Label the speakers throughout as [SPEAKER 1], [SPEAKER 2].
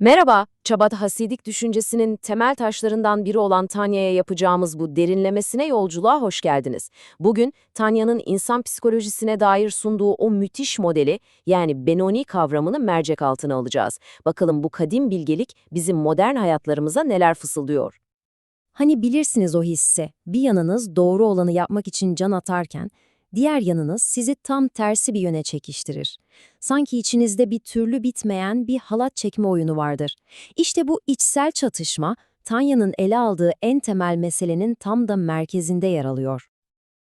[SPEAKER 1] Merhaba, Çabat Hasidik düşüncesinin temel taşlarından biri olan Tanya'ya yapacağımız bu derinlemesine yolculuğa hoş geldiniz. Bugün Tanya'nın insan psikolojisine dair sunduğu o müthiş modeli yani Benoni kavramını mercek altına alacağız. Bakalım bu kadim bilgelik bizim modern hayatlarımıza neler fısıldıyor.
[SPEAKER 2] Hani bilirsiniz o hisse, bir yanınız doğru olanı yapmak için can atarken, diğer yanınız sizi tam tersi bir yöne çekiştirir. Sanki içinizde bir türlü bitmeyen bir halat çekme oyunu vardır. İşte bu içsel çatışma, Tanya'nın ele aldığı en temel meselenin tam da merkezinde yer alıyor.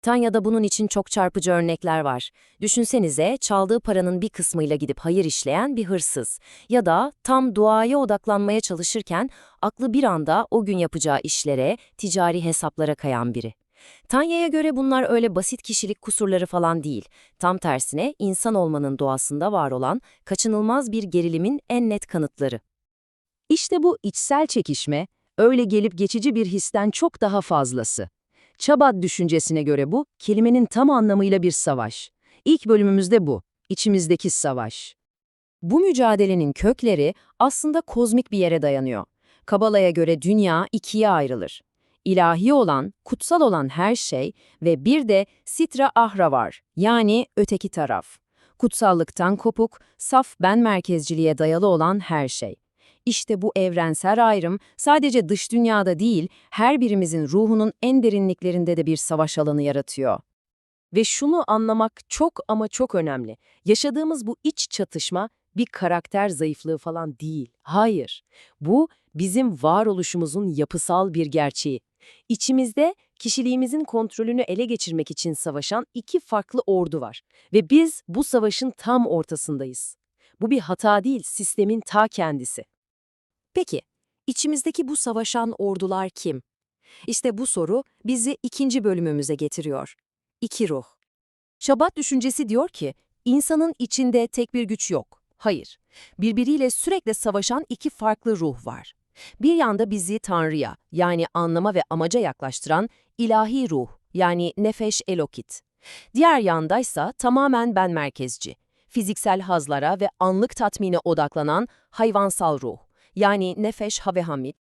[SPEAKER 1] Tanya'da bunun için çok çarpıcı örnekler var. Düşünsenize çaldığı paranın bir kısmıyla gidip hayır işleyen bir hırsız ya da tam duaya odaklanmaya çalışırken aklı bir anda o gün yapacağı işlere, ticari hesaplara kayan biri. Tanya'ya göre bunlar öyle basit kişilik kusurları falan değil. Tam tersine insan olmanın doğasında var olan kaçınılmaz bir gerilimin en net kanıtları.
[SPEAKER 3] İşte bu içsel çekişme, öyle gelip geçici bir histen çok daha fazlası. Çabat düşüncesine göre bu, kelimenin tam anlamıyla bir savaş. İlk bölümümüzde bu, içimizdeki savaş.
[SPEAKER 1] Bu mücadelenin kökleri aslında kozmik bir yere dayanıyor. Kabala'ya göre dünya ikiye ayrılır. İlahi olan, kutsal olan her şey ve bir de sitra ahra var, yani öteki taraf. Kutsallıktan kopuk, saf ben merkezciliğe dayalı olan her şey. İşte bu evrensel ayrım sadece dış dünyada değil, her birimizin ruhunun en derinliklerinde de bir savaş alanı yaratıyor.
[SPEAKER 3] Ve şunu anlamak çok ama çok önemli. Yaşadığımız bu iç çatışma bir karakter zayıflığı falan değil. Hayır. Bu bizim varoluşumuzun yapısal bir gerçeği. İçimizde kişiliğimizin kontrolünü ele geçirmek için savaşan iki farklı ordu var. Ve biz bu savaşın tam ortasındayız. Bu bir hata değil, sistemin ta kendisi.
[SPEAKER 1] Peki, içimizdeki bu savaşan ordular kim? İşte bu soru bizi ikinci bölümümüze getiriyor. İki ruh. Şabat düşüncesi diyor ki, insanın içinde tek bir güç yok. Hayır, birbiriyle sürekli savaşan iki farklı ruh var. Bir yanda bizi Tanrı'ya, yani anlama ve amaca yaklaştıran ilahi ruh, yani nefeş elokit. Diğer yandaysa tamamen ben merkezci, fiziksel hazlara ve anlık tatmine odaklanan hayvansal ruh, yani nefeş havehamid.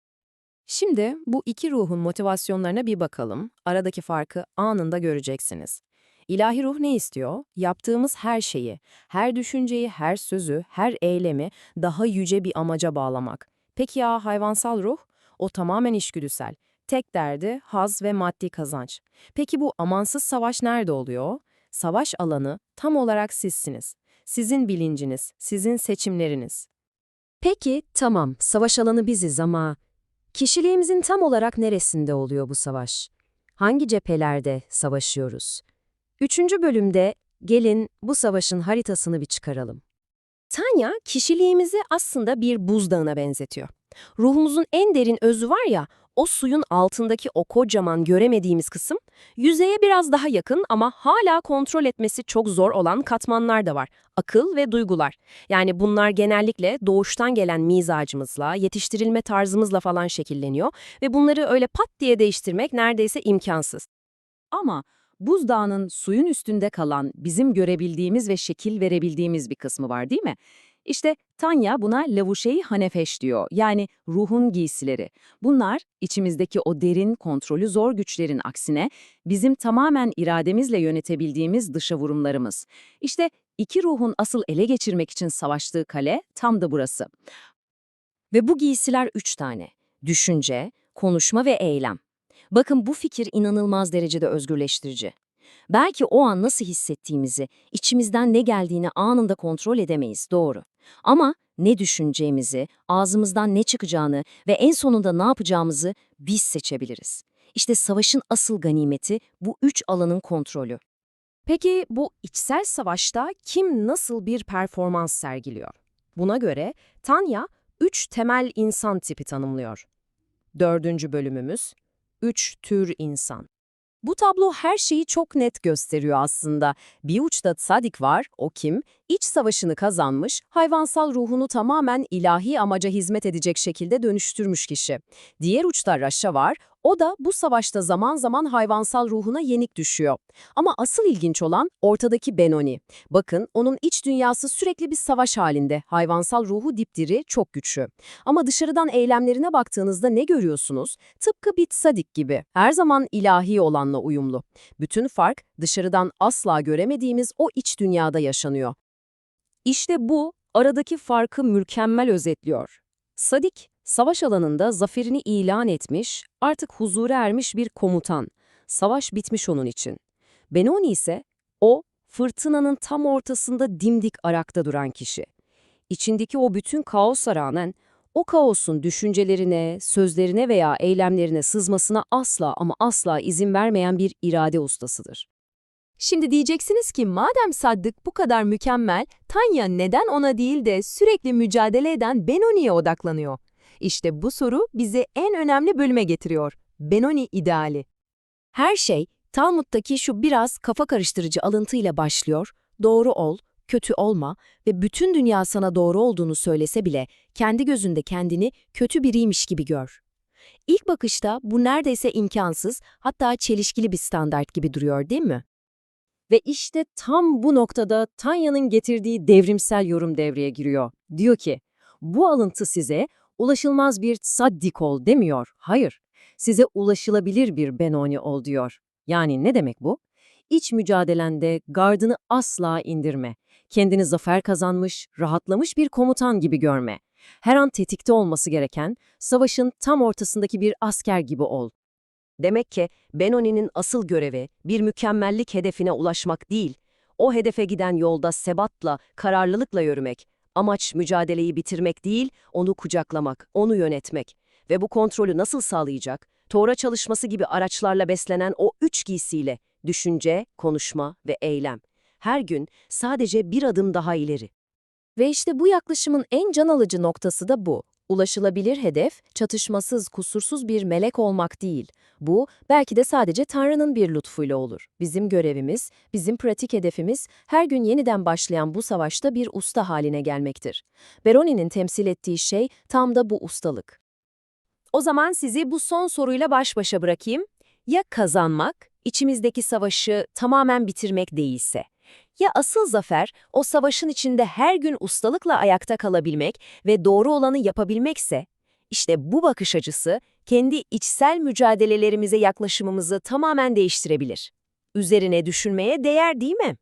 [SPEAKER 1] Şimdi bu iki ruhun motivasyonlarına bir bakalım. Aradaki farkı anında göreceksiniz. İlahi ruh ne istiyor? Yaptığımız her şeyi, her düşünceyi, her sözü, her eylemi daha yüce bir amaca bağlamak. Peki ya hayvansal ruh? O tamamen işgüdüsel. Tek derdi haz ve maddi kazanç. Peki bu amansız savaş nerede oluyor? Savaş alanı tam olarak sizsiniz. Sizin bilinciniz, sizin seçimleriniz. Peki, tamam, savaş alanı biziz ama kişiliğimizin tam olarak neresinde oluyor bu savaş? Hangi cephelerde savaşıyoruz? Üçüncü bölümde gelin bu savaşın haritasını bir çıkaralım. Tanya, kişiliğimizi aslında bir buzdağına benzetiyor. Ruhumuzun en derin özü var ya, o suyun altındaki o kocaman göremediğimiz kısım, yüzeye biraz daha yakın ama hala kontrol etmesi çok zor olan katmanlar da var. Akıl ve duygular. Yani bunlar genellikle doğuştan gelen mizacımızla, yetiştirilme tarzımızla falan şekilleniyor ve bunları öyle pat diye değiştirmek neredeyse imkansız.
[SPEAKER 3] Ama buzdağının suyun üstünde kalan, bizim görebildiğimiz ve şekil verebildiğimiz bir kısmı var değil mi? İşte Tanya buna lavuşeyi hanefeş diyor, yani ruhun giysileri. Bunlar içimizdeki o derin, kontrolü zor güçlerin aksine bizim tamamen irademizle yönetebildiğimiz dışa vurumlarımız. İşte iki ruhun asıl ele geçirmek için savaştığı kale tam da burası.
[SPEAKER 1] Ve bu giysiler üç tane. Düşünce, konuşma ve eylem. Bakın bu fikir inanılmaz derecede özgürleştirici. Belki o an nasıl hissettiğimizi, içimizden ne geldiğini anında kontrol edemeyiz, doğru. Ama ne düşüneceğimizi, ağzımızdan ne çıkacağını ve en sonunda ne yapacağımızı biz seçebiliriz. İşte savaşın asıl ganimeti bu üç alanın kontrolü. Peki bu içsel savaşta kim nasıl bir performans sergiliyor? Buna göre Tanya üç temel insan tipi tanımlıyor. Dördüncü bölümümüz, üç tür insan. Bu tablo her şeyi çok net gösteriyor aslında. Bir uçta Sadik var, o kim? İç savaşını kazanmış, hayvansal ruhunu tamamen ilahi amaca hizmet edecek şekilde dönüştürmüş kişi. Diğer uçta Raşa var, O da bu savaşta zaman zaman hayvansal ruhuna yenik düşüyor. Ama asıl ilginç olan ortadaki Benoni. Bakın onun iç dünyası sürekli bir savaş halinde. Hayvansal ruhu dipdiri, çok güçlü. Ama dışarıdan eylemlerine baktığınızda ne görüyorsunuz? Tıpkı bir sadik gibi. Her zaman ilahi olanla uyumlu. Bütün fark dışarıdan asla göremediğimiz o iç dünyada yaşanıyor.
[SPEAKER 3] İşte bu aradaki farkı mükemmel özetliyor. Sadik, savaş alanında zaferini ilan etmiş, artık huzura ermiş bir komutan. Savaş bitmiş onun için. Benoni ise o, fırtınanın tam ortasında dimdik arakta duran kişi. İçindeki o bütün kaosa rağmen, o kaosun düşüncelerine, sözlerine veya eylemlerine sızmasına asla ama asla izin vermeyen bir irade ustasıdır.
[SPEAKER 1] Şimdi diyeceksiniz ki madem Saddık bu kadar mükemmel, Tanya neden ona değil de sürekli mücadele eden Benoni'ye odaklanıyor? İşte bu soru bizi en önemli bölüme getiriyor. Benoni ideali.
[SPEAKER 2] Her şey Talmud'daki şu biraz kafa karıştırıcı alıntıyla başlıyor. Doğru ol, kötü olma ve bütün dünya sana doğru olduğunu söylese bile kendi gözünde kendini kötü biriymiş gibi gör. İlk bakışta bu neredeyse imkansız, hatta çelişkili bir standart gibi duruyor değil mi?
[SPEAKER 3] Ve işte tam bu noktada Tanya'nın getirdiği devrimsel yorum devreye giriyor. Diyor ki, bu alıntı size ulaşılmaz bir saddik ol demiyor. Hayır, size ulaşılabilir bir Benoni ol diyor. Yani ne demek bu? İç mücadelende gardını asla indirme. Kendini zafer kazanmış, rahatlamış bir komutan gibi görme. Her an tetikte olması gereken, savaşın tam ortasındaki bir asker gibi ol.
[SPEAKER 1] Demek ki Benoni'nin asıl görevi bir mükemmellik hedefine ulaşmak değil, o hedefe giden yolda sebatla, kararlılıkla yürümek. Amaç mücadeleyi bitirmek değil, onu kucaklamak, onu yönetmek. Ve bu kontrolü nasıl sağlayacak? Tora çalışması gibi araçlarla beslenen o üç giysiyle, düşünce, konuşma ve eylem. Her gün sadece bir adım daha ileri.
[SPEAKER 2] Ve işte bu yaklaşımın en can alıcı noktası da bu. Ulaşılabilir hedef, çatışmasız, kusursuz bir melek olmak değil. Bu, belki de sadece Tanrı'nın bir lütfuyla olur. Bizim görevimiz, bizim pratik hedefimiz, her gün yeniden başlayan bu savaşta bir usta haline gelmektir. Beroni'nin temsil ettiği şey tam da bu ustalık.
[SPEAKER 1] O zaman sizi bu son soruyla baş başa bırakayım. Ya kazanmak, içimizdeki savaşı tamamen bitirmek değilse? Ya asıl zafer, o savaşın içinde her gün ustalıkla ayakta kalabilmek ve doğru olanı yapabilmekse? İşte bu bakış açısı, kendi içsel mücadelelerimize yaklaşımımızı tamamen değiştirebilir. Üzerine düşünmeye değer değil mi?